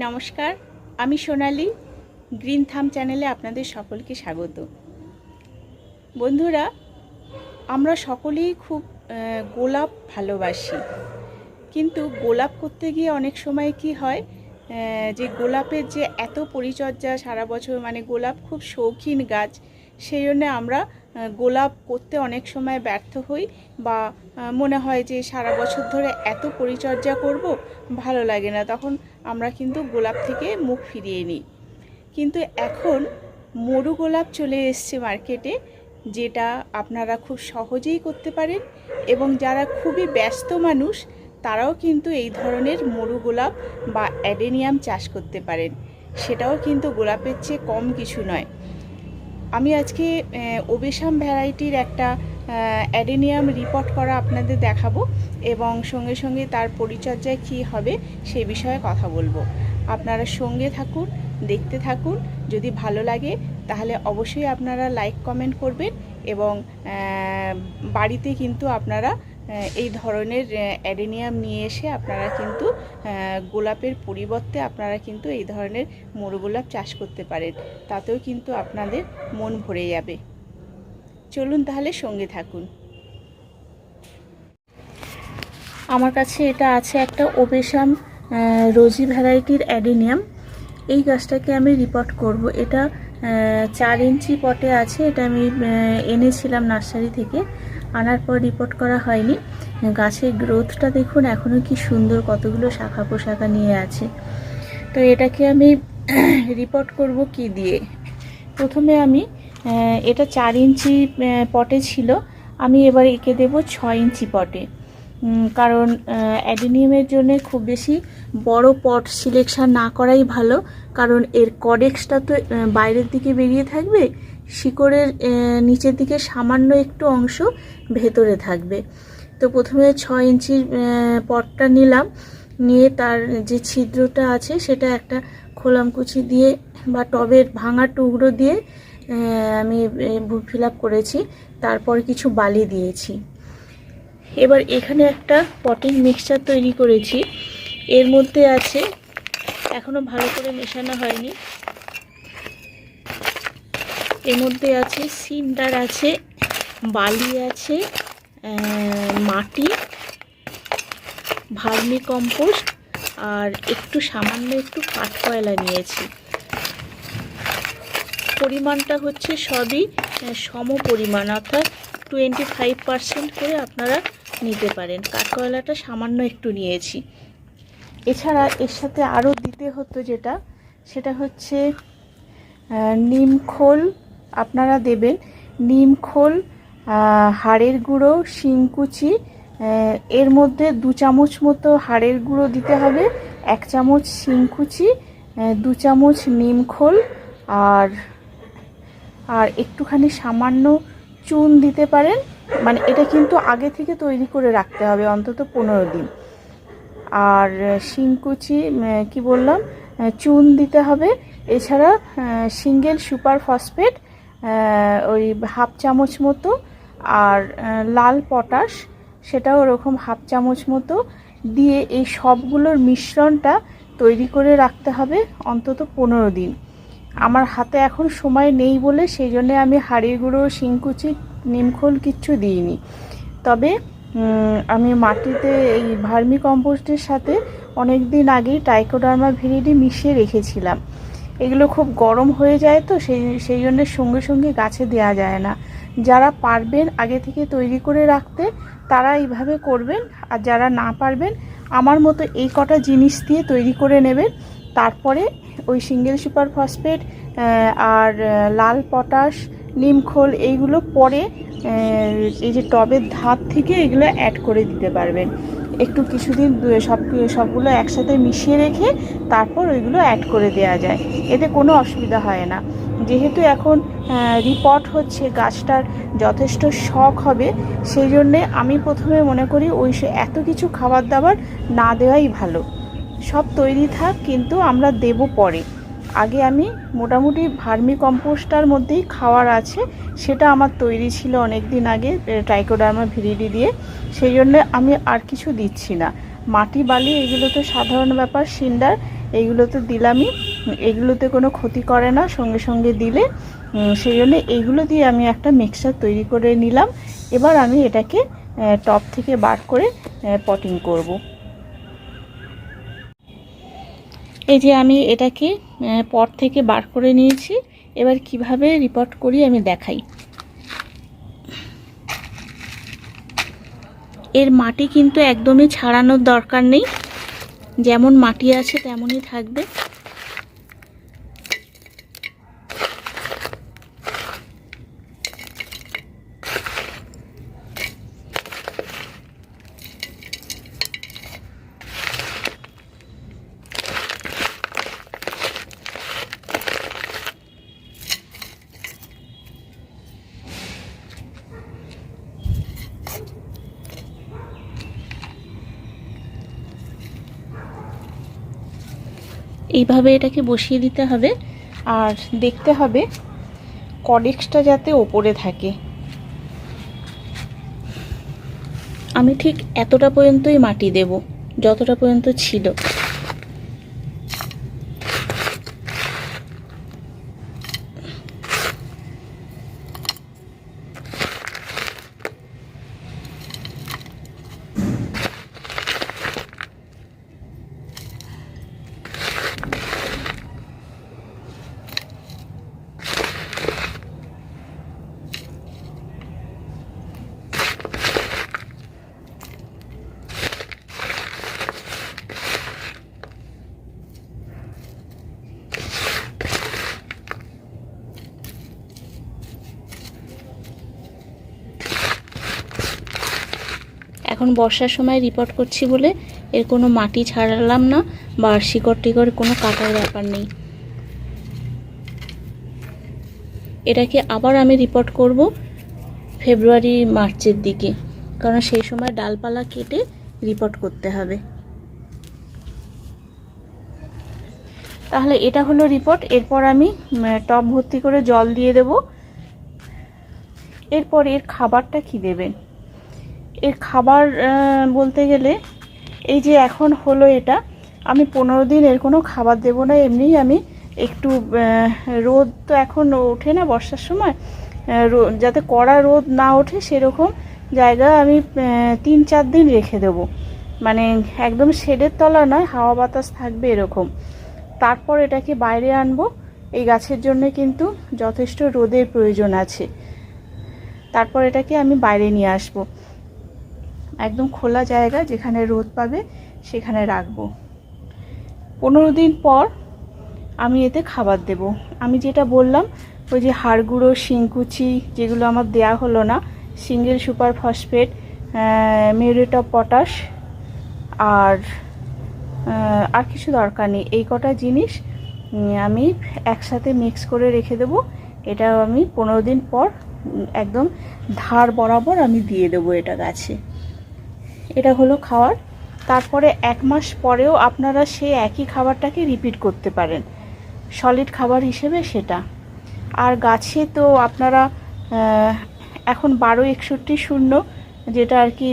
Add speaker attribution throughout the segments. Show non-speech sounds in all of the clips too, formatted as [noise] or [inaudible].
Speaker 1: নমস্কার, আমি সোনালি, গ্রিন থাম চ্যানেলে আপনাদের সকলকে স্বাগত। বন্ধুরা, আমরা সকলেই খুব গোলাপ ভালোবাসি। কিন্তু গোলাপ করতে গিয়ে অনেক সময় কি হয় যে গোলাপের যে এত পরিচর্যা সারা বছর মানে গোলাপ খুব শৌখিন গাছ, সেই জন্যে আমরা গোলাপ করতে অনেক সময় ব্যর্থ হই বা মনে হয় যে সারা বছর ধরে এত পরিচর্যা করব, ভালো লাগে না। তখন আমরা কিন্তু গোলাপ থেকে মুখ ফিরিয়ে নিই। কিন্তু এখন মরু গোলাপ চলে এসছে মার্কেটে যেটা আপনারা খুব সহজেই করতে পারেন এবং যারা খুবই ব্যস্ত মানুষ, তারাও কিন্তু এই ধরনের মরু গোলাপ বা অ্যাডেনিয়াম চাষ করতে পারেন। সেটাও কিন্তু গোলাপের চেয়ে কম কিছু নয়। আমি আজকে ওবেশাম ভ্যারাইটির একটা অ্যাডেনিয়াম রিপোর্ট করা আপনাদের দেখাবো এবং সঙ্গে সঙ্গে তার পরিচর্যায় কি হবে সে বিষয়ে কথা বলব। আপনারা সঙ্গে থাকুন, দেখতে থাকুন, যদি ভালো লাগে তাহলে অবশ্যই আপনারা লাইক কমেন্ট করবেন এবং বাড়িতে কিন্তু আপনারা এই ধরনের অ্যাডেনিয়াম নিয়ে এসে আপনারা কিন্তু গোলাপের পরিবর্তে আপনারা কিন্তু এই ধরনের মরু গোলাপ চাষ করতে পারেন। তাতেও কিন্তু আপনাদের মন ভরে যাবে। চলুন তাহলে সঙ্গে থাকুন। আমার কাছে এটা আছে একটা ওবেশাম রোজি ভ্যারাইটির অ্যাডেনিয়াম। এই গাছটাকে আমি রিপোর্ট করব। এটা চার ইঞ্চি পটে আছে। এটা আমি এনেছিলাম নার্সারি থেকে। আনার পর রিপোর্ট করা হয়নি। গাছের গ্রোথটা দেখুন এখনও কি সুন্দর কতগুলো শাখা পোশাখা নিয়ে আছে। তো এটাকে আমি [clears throat] রিপোর্ট করব কি দিয়ে? প্রথমে আমি এটা চার ইঞ্চি পটে ছিল। আমি এবার এঁকে দেবো ছয় ইঞ্চি পটে। কারণ অ্যাডিনিয়ামের জন্য খুব বেশি বড় পট সিলেকশন না করাই ভালো। কারণ এর কডেক্সটা তো বাইরের দিকে বেরিয়ে থাকবে। শিকড়ের নিচের দিকে সামান্য একটু অংশ ভেতরে থাকবে। তো প্রথমে ছয় ইঞ্চির পটটা নিলাম। নিয়ে তার যে ছিদ্রটা আছে সেটা একটা খোলামকুচি দিয়ে বা টবের ভাঙা টুকরো দিয়ে আমি ফিল করেছি। তারপর কিছু বালি দিয়েছি। এবার এখানে একটা পটিং মিক্সচার তৈরি করেছি। এর মধ্যে আছে, এখনও ভালো করে মেশানো হয়নি এর মধ্যে আছে সিন্ডার আছে বালি আছে মাটি ভার্মি কম্পোস্ট আর একটু সামান্য একটু কাঠ কয়লা নিয়েছি। পরিমাণটা হচ্ছে সবই সম পরিমাণ অর্থাৎ টোয়েন্টি ফাইভ পার্সেন্ট করে আপনারা নিতে পারেন। কাঠকয়লাটা সামান্য একটু নিয়েছি। এছাড়া এর সাথে আরও দিতে হতো যেটা সেটা হচ্ছে আহ, নিম খোল আপনারা দেবেন নিমখোল হাড়ের গুঁড়ো শিংকুচি এর মধ্যে দু চামচ মতো হাড়ের গুঁড়ো দিতে হবে, এক চামচ শিংকুচি দু চামচ নিমখোল আর আর একটুখানি সামান্য চুন দিতে পারেন। মানে এটা কিন্তু আগে থেকে তৈরি করে রাখতে হবে অন্তত পনেরো দিন। আর শিংকুচি কি বললাম? চুন দিতে হবে। এছাড়া সিঙ্গেল সুপার ফসফেট ওই হাফ চামচ মতো আর লাল পটাশ, সেটাও ওরকম হাফ চামচ মতো দিয়ে এই সবগুলোর মিশ্রণটা তৈরি করে রাখতে হবে অন্তত পনেরো দিন। আমার হাতে এখন সময় নেই বলে সেই জন্যে আমি হাড়ির গুঁড়ো, শিংকুচি, নিমখোল কিচ্ছু দিইনি। তবে আমি মাটিতে এই ভার্মি কম্পোস্টের সাথে অনেক দিন আগেই টাইকোডার্মা ভিরিডি মিশিয়ে রেখেছিলাম। এগুলো খুব গরম হয়ে যায় তো, সেই সেই জন্য সঙ্গে সঙ্গে গাছে দেওয়া যায় না। যারা পারবেন আগে থেকে তৈরি করে রাখতে, তারা এইভাবে করবেন। আর যারা না পারবেন, আমার মতো এই কটা জিনিস দিয়ে তৈরি করে নেবেন। তারপরে ওই সিঙ্গেল সুপার ফসফেট আর লাল পটাশ নিমখোল এইগুলো পরে এই যে টবের ধাপ থেকে এগুলো অ্যাড করে দিতে পারবেন। একটু কিছুদিন সব, সবগুলো একসাথে মিশিয়ে রেখে তারপর ওইগুলো অ্যাড করে দেওয়া যায়। এতে কোনো অসুবিধা হয় না। যেহেতু এখন রিপোর্ট হচ্ছে গাছটার যথেষ্ট শখ হবে, সেই জন্যে আমি প্রথমে মনে করি ওই সে- এত কিছু খাবার দাবার না দেওয়াই ভালো। সব তৈরি থাক, কিন্তু আমরা দেব পরে। আগে আমি মোটামুটি ভার্মি কম্পোস্টার মধ্যেই খাওয়ার আছে, সেটা আমার তৈরি ছিল অনেক দিন আগে ট্রাইকোডার্মা ভিরিডি দিয়ে। সেই জন্য আমি আর কিছু দিচ্ছি না। মাটি, বালি এগুলো তো সাধারণ ব্যাপার সিন্ডার এইগুলো তো দিলামই। এগুলোতে কোনো ক্ষতি করে না, সঙ্গে সঙ্গে দিলে। সেই জন্য এইগুলো দিয়ে আমি একটা মিক্সার তৈরি করে নিলাম। এবার আমি এটাকে টপ থেকে বার করে পটিং করব। এই যে আমি এটাকে পর থেকে বার করে নিয়েছি। এবার কীভাবে রিপোর্ট করি আমি দেখাই। এর মাটি কিন্তু একদমই ছাড়ানোর দরকার নেই। যেমন মাটি আছে তেমনই থাকবে। এইভাবে এটাকে বসিয়ে দিতে হবে। আর দেখতে হবে কডেক্সটা যাতে ওপরে থাকে। আমি ঠিক এতটা পর্যন্তই মাটি দেব, যতটা পর্যন্ত ছিল। এখন বর্ষার সময় রিপোর্ট করছি বলে এর কোনো মাটি ছাড়ালাম না বা শিকড় টিকড় কোনো কাটার ব্যাপার নেই। এটাকে আবার আমি রিপোর্ট করব ফেব্রুয়ারি, মার্চের দিকে, কারণ সেই সময় ডালপালা কেটে রিপোর্ট করতে হবে। তাহলে এটা হলো রিপোর্ট এরপর আমি টব ভর্তি করে জল দিয়ে দেব। এরপর এর খাবারটা কি দেবেন? এর খাবার বলতে গেলে এই যে এখন হলো এটা, আমি পনেরো দিন এর কোনো খাবার দেব না, এমনিই আমি একটু রোদ তো এখন ওঠে না বর্ষার সময় যাতে কড়া রোদ না ওঠে সেরকম জায়গা আমি তিন চার দিন রেখে দেব। মানে একদম শেডের তলা নয়, হাওয়া বাতাস থাকবে এরকম। তারপর এটাকে বাইরে আনব, এই গাছের জন্য কিন্তু যথেষ্ট রোদের প্রয়োজন আছে। তারপর এটাকে আমি বাইরে নিয়ে আসব। একদম খোলা জায়গা যেখানে রোদ পাবে, সেখানে রাখব। পনেরো দিন পর আমি এতে খাবার দেব। আমি যেটা বললাম, ওই যে হাড়গুঁড়ো, শিংকুচি যেগুলো আমার দেয়া হলো না, single super phosphate muriate of potash, আর আর কিছু দরকার নেই। এই কটা জিনিস আমি একসাথে মিক্স করে রেখে দেবো। এটা আমি পনেরো দিন পর একদম ধার বরাবর আমি দিয়ে দেবো এটা গাছে। এটা হলো খাওয়ার। তারপরে এক মাস পরেও আপনারা সেই একই খাবারটাকে রিপিট করতে পারেন। সলিড খাবার হিসেবে সেটা। আর গাছে তো আপনারা এখন বারো একষট্টি শূন্য, যেটা আর কি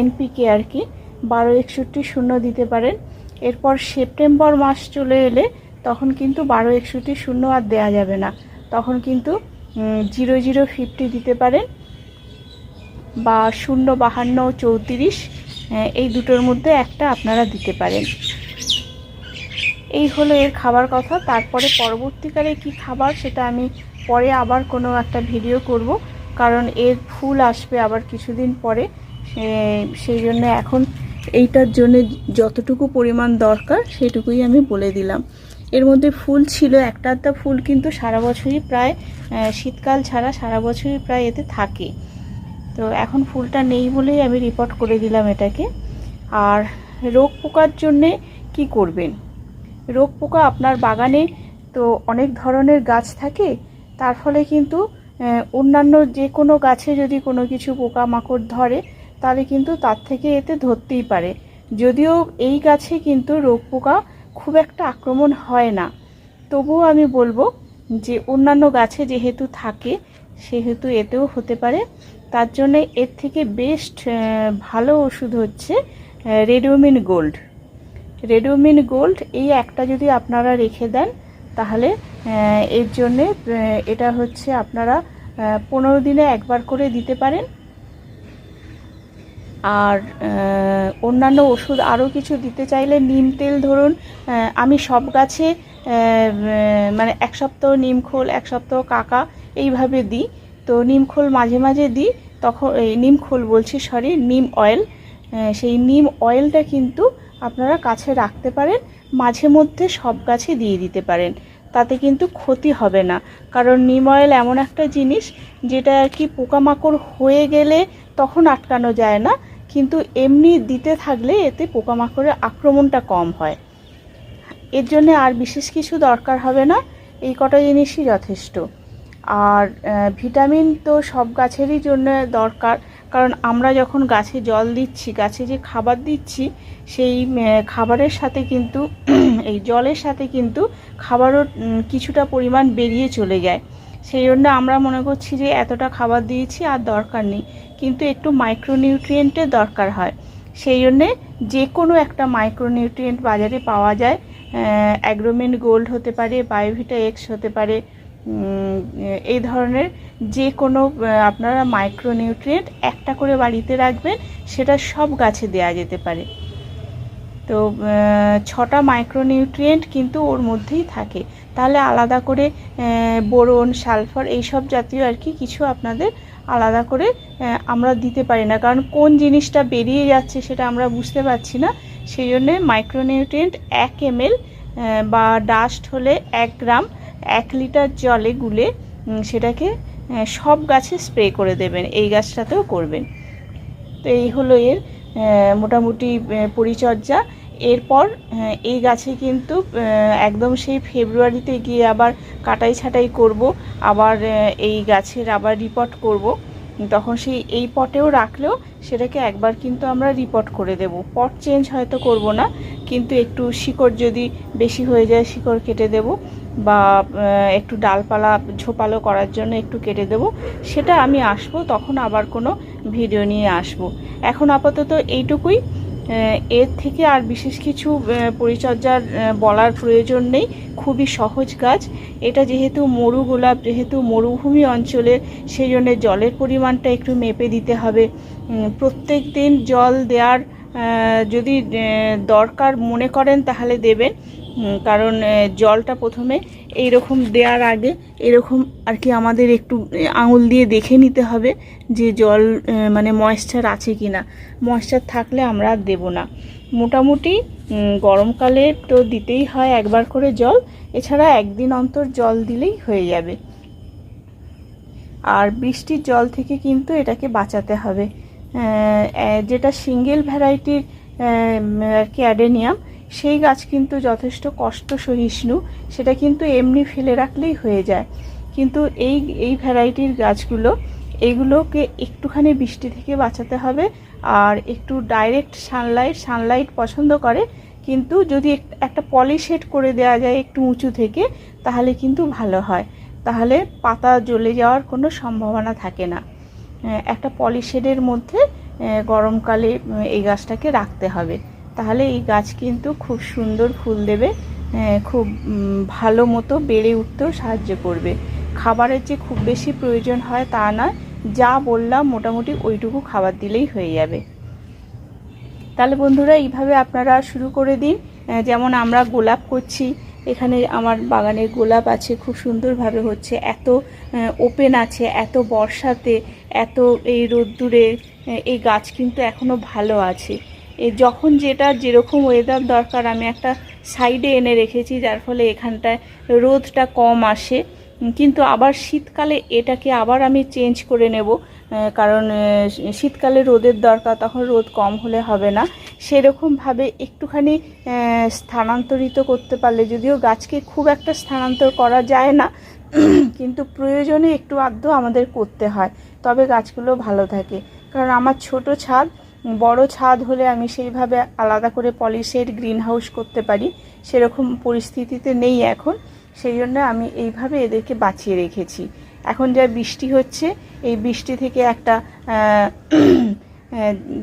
Speaker 1: এনপিকে আর কি, বারো একষট্টি শূন্য দিতে পারেন। এরপর সেপ্টেম্বর মাস চলে এলে তখন কিন্তু বারো একষট্টি শূন্য আর দেয়া যাবে না। তখন কিন্তু জিরো জিরো ফিফটি দিতে পারেন। বা শূন্য বাহান্ন চৌত্রিশ এই দুটোর মধ্যে একটা আপনারা দিতে পারেন। এই হলো এর খাবার কথা। তারপরে পরবর্তীকালে কি খাবার সেটা আমি পরে আবার কোনো একটা ভিডিও করব, কারণ এর ফুল আসবে আবার কিছুদিন পরে। সেই জন্য এখন এইটার জন্য যতটুকু পরিমাণ দরকার সেটুকুই আমি বলে দিলাম। এর মধ্যে ফুল ছিল, একটা আধটা ফুল কিন্তু সারা বছরই প্রায় শীতকাল ছাড়া সারা বছরই প্রায় এতে থাকে। তো এখন ফুলটা নেই বলেই আমি রিপোর্ট করে দিলাম এটাকে। আর রোগ পোকার জন্যে কি করবেন? রোগ পোকা আপনার বাগানে তো অনেক ধরনের গাছ থাকে, তার ফলে কিন্তু অন্যান্য যে কোনো গাছে যদি কোনো কিছু পোকামাকড় ধরে, তাহলে কিন্তু তার থেকে এতে ধরতেই পারে। যদিও এই গাছে কিন্তু রোগ পোকা খুব একটা আক্রমণ হয় না। তবুও আমি বলব যে অন্যান্য গাছে যেহেতু থাকে, সেহেতু এতেও হতে পারে। তার জন্য এর থেকে বেস্ট ভালো ওষুধ হচ্ছে রেডিওমিন গোল্ড রেডিওমিন গোল্ড এই একটা যদি আপনারা রেখে দেন, তাহলে এর জন্যে এটা হচ্ছে আপনারা পনেরো দিনে একবার করে দিতে পারেন। আর অন্যান্য ওষুধ আরও কিছু দিতে চাইলে নিম তেল ধরুন আমি সব গাছে মানে এক সপ্তাহ নিমখোল এক সপ্তাহ কাকা এইভাবে দিই। তো নিমখোল মাঝে মাঝে দিই, তখন এই নিমখোল বলছি সরি নিম অয়েল সেই নিম অয়েলটা কিন্তু আপনারা কাছে রাখতে পারেন, মাঝে মধ্যে সব গাছে দিয়ে দিতে পারেন, তাতে কিন্তু ক্ষতি হবে না। কারণ নিম অয়েল এমন একটা জিনিস, যেটা আর কি পোকামাকড় হয়ে গেলে তখন আটকানো যায় না, কিন্তু এমনি দিতে থাকলে এতে পোকামাকড়ের আক্রমণটা কম হয়। এর জন্য আর বিশেষ কিছু দরকার হবে না, এই কটা জিনিসই যথেষ্ট। আর ভিটামিন তো সব গাছেরই জন্য দরকার। কারণ আমরা যখন গাছে জল দিচ্ছি, গাছে যে খাবার দিচ্ছি, সেই খাবারের সাথে কিন্তু, [clears throat] এই জলের সাথে কিন্তু খাবারও কিছুটা পরিমাণ বেরিয়ে চলে যায়। সেই জন্য আমরা মনে করছি যে এতটা খাবার দিয়েছি আর দরকার নেই। কিন্তু একটু মাইক্রোনিউট্রিয়েন্টের দরকার হয়। সেই জন্যে যে কোনো একটা মাইক্রোনিউট্রিয়েন্ট বাজারে পাওয়া যায়। অ্যাগ্রোমেন্ট গোল্ড হতে পারে বায়োভিটা এক্স হতে পারে এই ধরনের যে কোনো আপনারা মাইক্রোনিউট্রিয়েন্ট একটা করে বাড়িতে রাখবেন, সেটা সব গাছে দেয়া যেতে পারে। তো ছটা মাইক্রোনিউট্রিয়েন্ট কিন্তু ওর মধ্যেই থাকে। তাহলে আলাদা করে বোরন, সালফার এইসব জাতীয় আর কি কিছু আপনাদের আলাদা করে আমরা দিতে পারি না। কারণ কোন জিনিসটা বেরিয়ে যাচ্ছে সেটা আমরা বুঝতে পারছি না। সেই জন্যে মাইক্রোনিউট্রিয়েন্ট এক এমএল বা ডাস্ট হলে এক গ্রাম এক লিটার জলে গুলে সেটাকে সব গাছে স্প্রে করে দেবেন, এই গাছটাতেও করবেন। তো এই হলো এর মোটামুটি পরিচর্যা। এরপর এই গাছে কিন্তু একদম সেই ফেব্রুয়ারিতে গিয়ে আবার কাটাই ছাটাই করব, আবার এই গাছের আবার রিপোর্ট করব। তখন সেই এই পটেও রাখলেও সেটাকে একবার কিন্তু আমরা রিপোর্ট করে দেব। পট চেঞ্জ হয়তো করব না, কিন্তু একটু শিকড় যদি বেশি হয়ে যায়, শিকড় কেটে দেব। বা একটু ডালপালা ঝোপালো করার জন্য একটু কেটে দেব। সেটা আমি আসব, তখন আবার কোনো ভিডিও নিয়ে আসব। এখন আপাতত এইটুকুই। এর থেকে আর বিশেষ কিছু পরিচর্যার বলার প্রয়োজন নেই। খুবই সহজ কাজ। এটা যেহেতু মরু গোলাপ, যেহেতু মরুভূমি অঞ্চলে সেই জন্য জলের পরিমাণটা একটু মেপে দিতে হবে। প্রত্যেক দিন জল দেওয়ার যদি দরকার মনে করেন, তাহলে দেবেন। কারণ জলটা প্রথমে এই রকম দেওয়ার আগে এরকম আর কি আমাদের একটু আঙুল দিয়ে দেখে নিতে হবে যে জল মানে ময়েশ্চার আছে কি না ময়েশ্চার থাকলে আমরা আর দেবো না। মোটামুটি গরমকালে তো দিতেই হয় একবার করে জল। এছাড়া একদিন অন্তর জল দিলেই হয়ে যাবে। আর বৃষ্টির জল থেকে কিন্তু এটাকে বাঁচাতে হবে। যেটা সিঙ্গেল ভ্যারাইটির আর কি অ্যাডেনিয়াম সেই গাছ কিন্তু যথেষ্ট কষ্ট সহিষ্ণু, সেটা কিন্তু এমনি ফেলে রাখলেই হয়ে যায়। কিন্তু এই এই ভ্যারাইটির গাছগুলো এইগুলোকে একটুখানি বৃষ্টি থেকে বাঁচাতে হবে আর একটু ডাইরেক্ট সানলাইট সানলাইট পছন্দ করে। কিন্তু যদি এক- একটা পলিশেড করে দেওয়া যায় একটু উঁচু থেকে, তাহলে কিন্তু ভালো হয়। তাহলে পাতা জ্বলে যাওয়ার কোনো সম্ভাবনা থাকে না। একটা পলিশেডের মধ্যে গরমকালে এই গাছটাকে রাখতে হবে। তাহলে এই গাছ কিন্তু খুব সুন্দর ফুল দেবে খুব ভালো মতো বেড়ে উঠতেও সাহায্য করবে। খাবারের যে খুব বেশি প্রয়োজন হয় তা না যা বললাম মোটামুটি ওইটুকু খাবার দিলেই হয়ে যাবে। তাহলে বন্ধুরা, এইভাবে আপনারা শুরু করে দিন। যেমন আমরা গোলাপ করছি, এখানে আমার বাগানে গোলাপ আছে, খুব সুন্দরভাবে হচ্ছে। এত ওপেন আছে, এত বর্ষাতে, এত এই রোদ্দুরে এই গাছ কিন্তু এখনও ভালো আছে। যখন যেটা যেরকম ওয়েদার দরকার, আমি একটা সাইডে এনে রেখেছি, যার ফলে এখানটায় রোদটা কম আসে। কিন্তু আবার শীতকালে এটাকে আবার আমি চেঞ্জ করে নেব কারণ শীতকালে রোদের দরকার, তখন রোদ কম হলে হবে না। সেরকমভাবে একটুখানি স্থানান্তরিত করতে পারলে, যদিও গাছকে খুব একটা স্থানান্তর করা যায় না, কিন্তু প্রয়োজনে একটু আদ্য আমাদের করতে হয়। তবে গাছগুলো ভালো থাকে। কারণ আমার ছোট ছাদ বড় ছাদ হলে আমি সেইভাবে আলাদা করে পলিশের গ্রিন হাউস করতে পারি। সেরকম পরিস্থিতিতে নেই এখন। সেই জন্য আমি এইভাবে এদেরকে বাঁচিয়ে রেখেছি। এখন যা বৃষ্টি হচ্ছে, এই বৃষ্টি থেকে একটা [clears throat]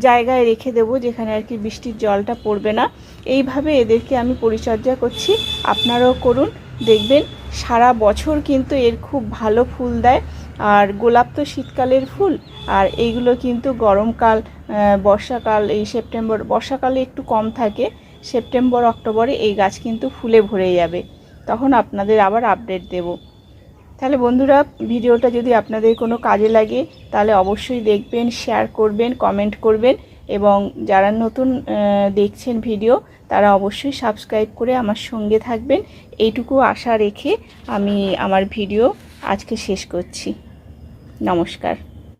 Speaker 1: জায়গায় রেখে দেবো যেখানে আর কি বৃষ্টির জলটা পড়বে না। এইভাবে এদেরকে আমি পরিচর্যা করছি। আপনারাও করুন। দেখবেন সারা বছর কিন্তু এর খুব ভালো ফুল দেয়। আর গোলাপ তো শীতকালের ফুল, আর এইগুলো কিন্তু গরমকাল বর্ষাকাল, এই সেপ্টেম্বর, বর্ষাকালে একটু কম থাকে, সেপ্টেম্বর, অক্টোবরে এই গাছ কিন্তু ফুলে ভরে যাবে। তখন আপনাদের আবার আপডেট দেব। তাহলে বন্ধুরা, ভিডিওটা যদি আপনাদের কোনো কাজে লাগে, তাহলে অবশ্যই দেখবেন শেয়ার করবেন কমেন্ট করবেন, এবং যারা নতুন দেখছেন ভিডিও, তারা অবশ্যই সাবস্ক্রাইব করে আমার সঙ্গে থাকবেন। এইটুকু আশা রেখে আমি আমার ভিডিও আজকে শেষ করছি। নমস্কার।